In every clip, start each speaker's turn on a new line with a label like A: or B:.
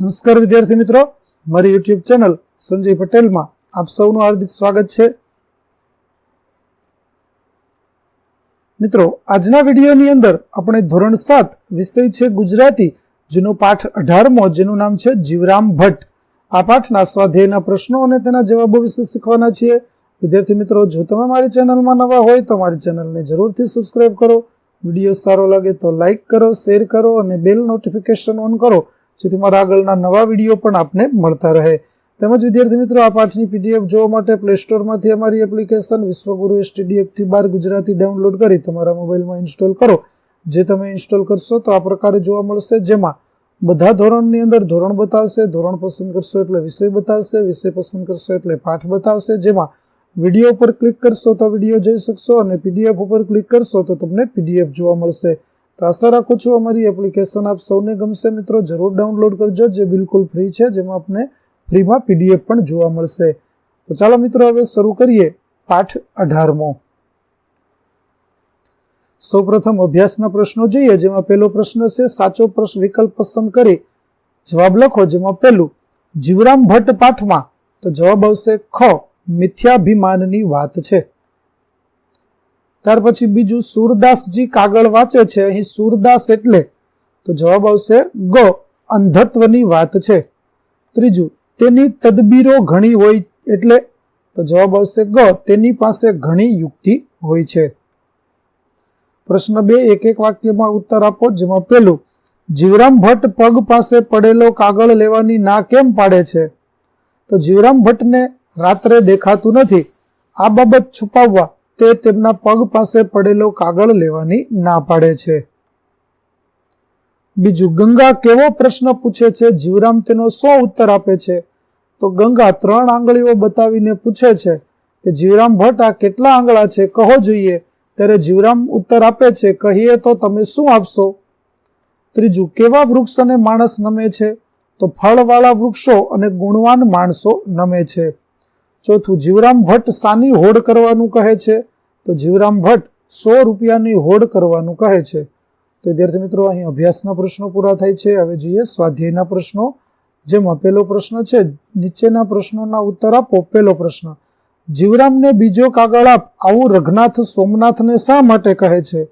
A: નમસ્કાર વિદ્યાર્થી મિત્રો. મારી યુટ્યુબ ચેનલ સંજય પટેલમાં આપ સૌનું હાર્દિક સ્વાગત છે. મિત્રો, આજના વિડીયોની અંદર આપણે ધોરણ સાત વિષય છે ગુજરાતી, જેનો પાઠ અઢારમો, જેનું નામ છે જીવરામ ભટ્ટ. આ પાઠના સ્વાધ્યાયના પ્રશ્નો અને તેના જવાબો વિશે શીખવાના છીએ. વિદ્યાર્થી મિત્રો, જો તમે મારી ચેનલમાં નવા હોય તો મારી ચેનલને જરૂરથી સબસ્ક્રાઇબ કરો. વીડિયો સારો લાગે તો લાઇક કરો શેર કરો અને બેલ નોટિફિકેશન ઓન કરો. જેથી મારા આગળના નવા વીડિયો પણ આપને મળતા રહે. તેમજ વિદ્યાર્થી મિત્રો, આ પાઠની પીડીએફ જોવા માટે પ્લે સ્ટોરમાંથી અમારી એપ્લિકેશન વિશ્વગુરુ એસટીડી એકથી બાર ગુજરાતી ડાઉનલોડ કરી તમારા મોબાઈલમાં ઇન્સ્ટોલ કરો. જે તમે ઇન્સ્ટોલ કરશો તો આ પ્રકારે જોવા મળશે, જેમાં બધા ધોરણની અંદર ધોરણ બતાવશે, ધોરણ પસંદ કરશો એટલે વિષય બતાવશે, વિષય પસંદ કરશો એટલે પાઠ બતાવશે, જેમાં વીડિયો પર ક્લિક કરશો તો વીડિયો જોઈ શકશો અને પીડીએફ ઉપર ક્લિક કરશો તો તમને પીડીએફ જોવા મળશે. તો આશા રાખું છું અમારી એપ્લિકેશન આપ સૌને ગમશે મિત્રો. જરૂર ડાઉનલોડ કરજો, જે બિલકુલ ફ્રી છે, જેમાં આપને ફ્રીમાં પીડીએફ પણ જોવા મળશે. તો ચાલો મિત્રો, હવે શરૂ કરીએ પાઠ અઢારમો. સૌપ્રથમ અભ્યાસના પ્રશ્નો જોઈએ, જેમાં પહેલો પ્રશ્ન છે, સાચો પ્રશ્ન વિકલ્પ પસંદ કરી. જવાબ લખો, જેમાં પહેલું, જીવરામ ભટ્ટ પાઠમાં. તો જવાબ આવશે, ખ, મિથ્યાભિમાનની વાત છે. ત્યાર પછી બીજું સુરદાસજી કાગળ વાંચે છે. અહીં સુરદાસ એટલે તો જવાબ આવશે ગ. અંધત્વની વાત છે. ત્રીજું, તેની તદબીરો ઘણી હોય એટલે તો જવાબ આવશે ગ. તેની પાસે ઘણી યુક્તિ હોય છે. પ્રશ્ન બે, એક એક વાક્યમાં ઉત્તર આપો, જેમાં પેલું જીવરામ ભટ્ટ પગ પાસે પડેલો કાગળ લેવાની ના કેમ પાડે છે? તો જીવરામ ભટ્ટને રાત્રે દેખાતું નથી. આ બાબત છુપાવવા તે તેમના પગ પાસે પડેલો કાગળ લેવાની ના પાડે છે. બીજું, ગંગા કેવો પ્રશ્ન પૂછે છે? જીવરામ તેનો સો ઉત્તર આપે છે. તો ગંગા ત્રણ આંગળીઓ બતાવીને પૂછે છે કે, જીવરામ ભટ્ટ, આ કેટલા આંગળા છે? કહો જોઈએ. ત્યારે જીવરામ ઉત્તર આપે છે, કહીએ તો તમે શું આપશો? ત્રીજું, કેવા વૃક્ષ અને માણસ નમે છે? તો ફળવાળા વૃક્ષો અને ગુણવાન માણસો નમે છે. ચોથું, જીવરામ ભટ્ટ સાની હોડ કરવાનું કહે છે. તો જીવરામ ભટ્ટ સો રૂપિયાની હોડ કરવાનું કહે છે. તો વિદ્યાર્થી મિત્રો, અહીં અભ્યાસના પ્રશ્નો પૂરા થાય છે. હવે જોઈએ સ્વાધ્યાયના પ્રશ્નો. જેમાં પહેલો પ્રશ્ન છે, નીચેના પ્રશ્નોના ઉત્તર આપો. પહેલો પ્રશ્ન, જીવરામને બીજો કાગળ આપ. આવું રઘનાથ સોમનાથને શા માટે કહે છે?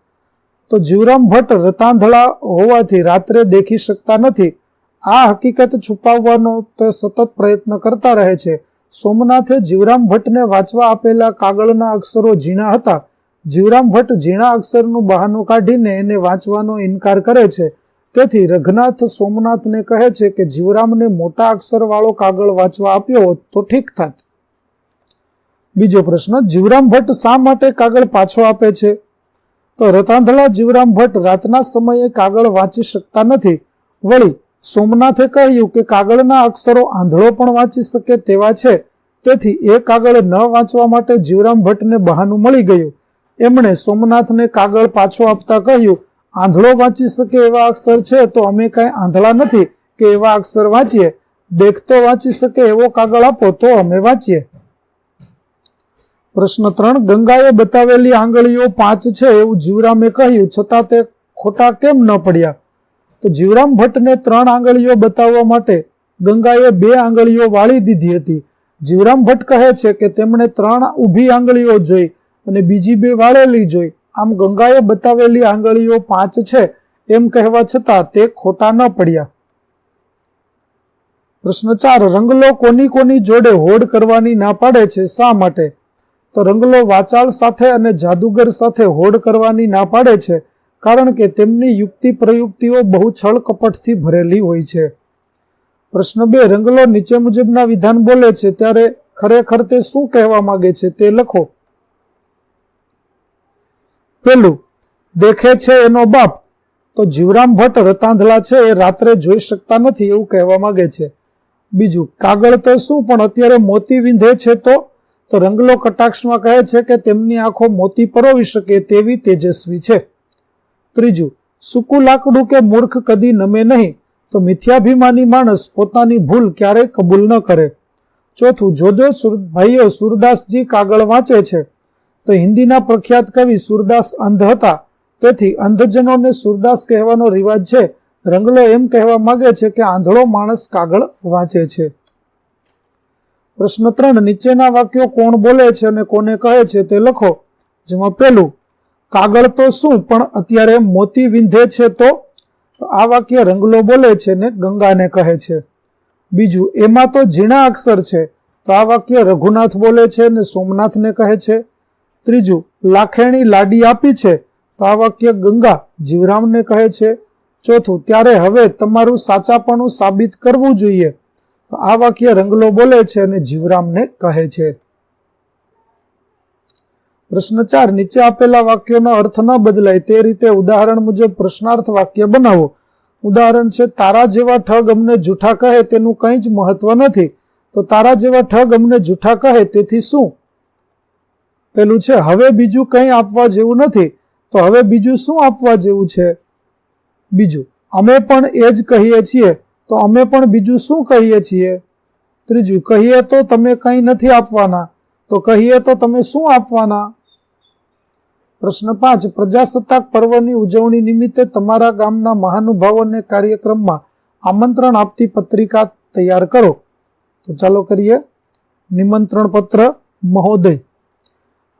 A: તો જીવરામ ભટ્ટ રતાંધળા હોવાથી રાત્રે દેખી શકતા નથી. આ હકીકત છુપાવવાનો તે સતત પ્રયત્ન કરતા રહે છે. સોમનાથે જીવરામ ભટ્ટને વાંચવા આપેલા કાગળના અક્ષરો ઝીણા હતા. જીવરામ ભટ્ટ ઝીણા અક્ષરનું બહાનું કાઢીને એને વાંચવાનો ઇનકાર કરે છે. તેથી રઘનાથ સોમનાથને કહે છે કે જીવરામને મોટા અક્ષરવાળો કાગળ વાંચવા આપ્યો હોત તો ઠીક થાત. બીજો પ્રશ્ન, જીવરામ ભટ્ટ શા માટે કાગળ પાછો આપે છે? તો રતાંધળા જીવરામ ભટ્ટ રાતના સમયે કાગળ વાંચી શકતા નથી. વળી સોમનાથે કહ્યું કે કાગળના અક્ષરો આંધળો પણ વાંચી શકે તેવા છે. તેથી એ કાગળ ન વાંચવા માટે જીવરામ ભટ્ટને બહાનું મળી ગયું. એમણે સોમનાથને કાગળ પાછો આપતા કહ્યું, આંધળો વાંચી શકે એવા અક્ષર છે તો અમે કાંઈ આંધળા નથી કે એવા અક્ષર વાંચીએ. દેખતો વાંચી શકે એવો કાગળ આપો તો અમે વાંચીએ. પ્રશ્ન ત્રણ, ગંગાએ બતાવેલી આંગળીઓ પાંચ છે એવું જીવરામે કહ્યું. છતાં તે ખોટા કેમ ન પડ્યા? તો જીવરામ ભટ્ટને ત્રણ આંગળીઓ બતાવવા માટે ગંગાએ બે આંગળીઓ વાળી દીધી હતી. જીવરામ ભટ્ટ કહે છે કે તેમણે ત્રણ ઊભી આંગળીઓ જોઈ અને બીજી બે વાળેલી જોઈ. આમ ગંગાએ બતાવેલી આંગળીઓ પાંચ છે. એમ કહેવા છતાં તે ખોટા ન પડ્યા. પ્રશ્ન ચાર રંગલો કોની કોની જોડે હોડ કરવાની ના પાડે છે શા માટે? તો રંગલો વાચાળ સાથે અને જાદુગર સાથે હોડ કરવાની ના પાડે છે. કારણ કે તેમની યુક્તિ પ્રયુક્તિઓ બહુ છળ કપટથી ભરેલી હોય છે. પ્રશ્ન બે, રંગલો નીચે મુજબના વિધાન બોલે છે, ત્યારે ખરેખર તે શું કહેવા માંગે છે તે લખો. પેલું, દેખે છે એનો બાપ. તો જીવરામ ભટ્ટ રતાંધળા છે, એ રાત્રે જોઈ શકતા નથી એવું કહેવા માંગે છે. બીજું, કાગળ તો શું, પણ અત્યારે મોતી વિંધે છે તો? તો રંગલો કટાક્ષમાં કહે છે કે, તેમની આંખો મોતી પરોવી શકે તેવી તેજસ્વી છે. ત્રીજું, સૂકું લાકડું કે મૂર્ખ કદી નમે નહીં, તો મિથ્યાભિમાની માણસ પોતાની ભૂલ ક્યારેય કબૂલ ન કરે. ચોથું જોજો ભાઈઓ સુરદાસજી કાગળ વાંચે છે, તો હિન્દીના પ્રખ્યાત કવિ સુરદાસ અંધ હતા. તેથી અંધજનોને સુરદાસ કહેવાનો રિવાજ છે. રંગલો એમ કહેવા માંગે છે કે આંધળો માણસ કાગળ વાંચે છે. પ્રશ્ન ત્રણ, નીચેના વાક્યો કોણ બોલે છે અને કોને કહે છે તે લખો. જેમાં પેલું કાગળ તો શું, પણ અત્યારે મોતી વિંધે છે તો? આ વાક્ય રંગલો બોલે છે ને ગંગાને કહે છે. બીજું, એમાં તો ઝીણા અક્ષર છે. તો આ વાક્ય રઘુનાથ બોલે છે ને સોમનાથને કહે છે. ત્રીજું, લાખેણી લાડી આપી છે. તો આ વાક્ય ગંગા જીવરામને કહે છે. ચોથું, ત્યારે હવે તમારું સાચાપણું સાબિત કરવું જોઈએ. તો આ વાક્ય રંગલો બોલે છે અને જીવરામને કહે છે. પ્રશ્ન ચાર, નીચે આપેલા વાક્યોનો અર્થ ન બદલાય તે રીતે ઉદાહરણ મુજબ પ્રશ્નાર્થ વાક્ય બનાવો. ઉદાહરણ છે, તારા જેવા ઠગ અમને જૂઠા કહે તેનું કંઈ જ મહત્વ નથી. તો તારા જેવા ઠગ અમને જૂઠા કહે તેથી શું? પેલું છે, હવે બીજું કંઈ આપવા જેવું નથી. તો હવે બીજું શું આપવા જેવું છે? બીજું, અમે પણ એ જ કહીએ છીએ. તો અમે પણ બીજું શું કહીએ છીએ? ત્રીજું, કહીએ તો તમે કંઈ નથી આપવાના. તો કહીએ તો તમે શું આપવાના? પ્રશ્ન પાંચ, પ્રજાસત્તાક પર્વની ઉજવણી નિમિત્તે તમારા ગામના મહાનુભાવોને કાર્યક્રમમાં આમંત્રણ આપતી પત્રિકા તૈયાર કરો. તો ચાલો કરીએ નિમંત્રણ પત્ર, મહોદય.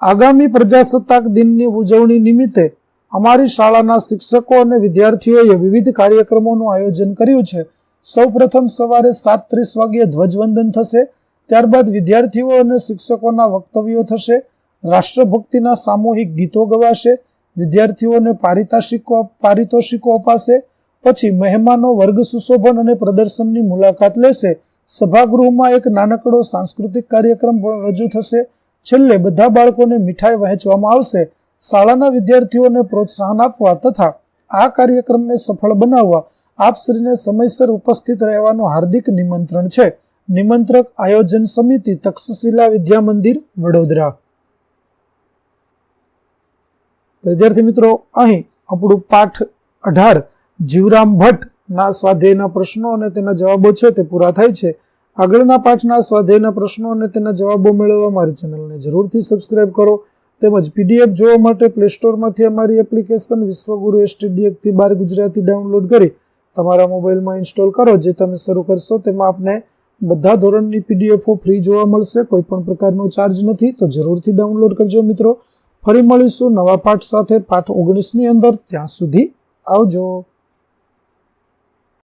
A: આગામી પ્રજાસત્તાક દિનની ઉજવણી નિમિત્તે અમારી શાળાના શિક્ષકો અને વિદ્યાર્થીઓએ વિવિધ કાર્યક્રમોનું આયોજન કર્યું છે. સૌપ્રથમ સવારે સાત ત્રીસ વાગ્યે ધ્વજવંદન થશે. ત્યારબાદ વિદ્યાર્થીઓ અને શિક્ષકોના વક્તવ્યો થશે. રાષ્ટ્રભક્તિના સામૂહિક ગીતો ગવાશે, વિદ્યાર્થીઓને પારિતોષિકો પારિતોષિકો અપાશે, પછી મહેમાનો વર્ગ સુશોભન અને પ્રદર્શનની મુલાકાત લેશે. સભાગૃહમાં એક નાનકડો સાંસ્કૃતિક કાર્યક્રમ પણ રજૂ થશે. છેલ્લે બધા બાળકોને મીઠાઈ વહેંચવામાં આવશે. શાળાના વિદ્યાર્થીઓને પ્રોત્સાહન આપવા તથા આ કાર્યક્રમને સફળ બનાવવા આપશ્રીને સમયસર ઉપસ્થિત રહેવાનું હાર્દિક નિમંત્રણ છે. નિમંત્રક આયોજન સમિતિ તક્ષશિલા વિદ્યા મંદિર વડોદરા. વિદ્યાર્થી મિત્રો, અહીં આપણું પાઠ અઢાર, જીવરામ ભટ્ટના સ્વાધ્યાયના પ્રશ્નો અને તેના જવાબો છે તે પૂરા થાય છે. આગળના પાઠના સ્વાધ્યાયના પ્રશ્નો અને તેના જવાબો મેળવવા મારી ચેનલને જરૂરથી સબસ્ક્રાઇબ કરો. તેમજ પીડીએફ જોવા માટે પ્લે સ્ટોરમાંથી અમારી એપ્લિકેશન વિશ્વગુરુ એસટીડીએફથી બાર ગુજરાતી ડાઉનલોડ કરી તમારા મોબાઈલમાં ઇન્સ્ટોલ કરો, જે તમે શરૂ કરશો તેમાં આપને બધા ધોરણની પીડીએફો ફ્રી જોવા મળશે. કોઈ પણ પ્રકારનો ચાર્જ નથી, તો જરૂરથી ડાઉનલોડ કરજો મિત્રો. ફરી મળીશું નવા પાઠ સાથે પાઠ ઓગણીસની અંદર. ત્યાં સુધી આવજો.